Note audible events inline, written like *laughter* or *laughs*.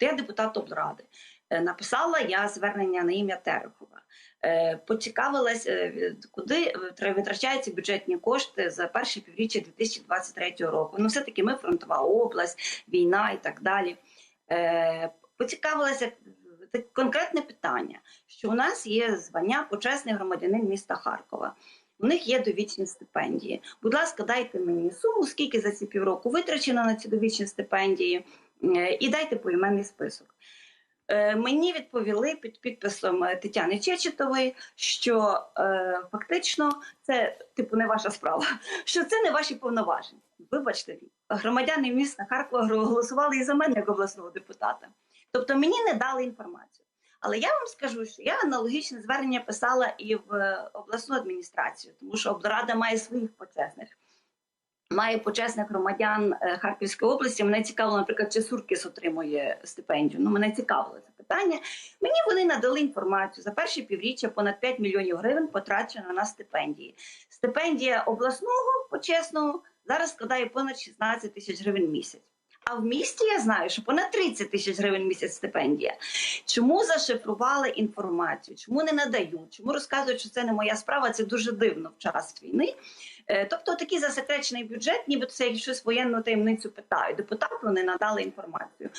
Я депутат облради. Е, Написала я звернення на ім'я Терехова. Е, Поцікавилась, е, куди витра- витрачаються бюджетні кошти за перше півріччя 2023 року. Ну, все-таки ми фронтова область, війна і так далі. Поцікавилася конкретне питання, що у нас є звання почесний громадянин міста Харкова. У них є довічні стипендії. Будь ласка, дайте мені суму, скільки за ці півроку витрачено на ці довічні стипендії, і дайте поіменний список. Е, Мені відповіли під підписом е, Тетяни Чечетової, що е, фактично це типу не ваша справа, *laughs* що це не ваші повноваження. Вибачте, громадяни міста Харкова голосували і за мене як обласного депутата. Тобто мені не дали інформацію. Але я вам скажу, що я аналогічне звернення писала і в е, обласну адміністрацію, тому що облрада має своїх почесних. Має почесних громадян е, Харківської області. Мене цікавило, наприклад, чи Суркіс отримує стипендію. Ну, мене цікавило це питання. Мені вони надали інформацію за перші півріччя понад 5 мільйонів гривень потрачено на стипендії. Стипендія обласного почесного зараз складає понад 16 тисяч гривень в місяць. А в місті я знаю, що понад 30 тисяч гривень місяць стипендія. Чому зашифрували інформацію? Чому не надають? Чому розказують, що це не моя справа? Це дуже дивно в час війни. Е, Тобто такий засекречений бюджет, ніби це якщо воєнну таємницю питають. Депутату не надали інформацію.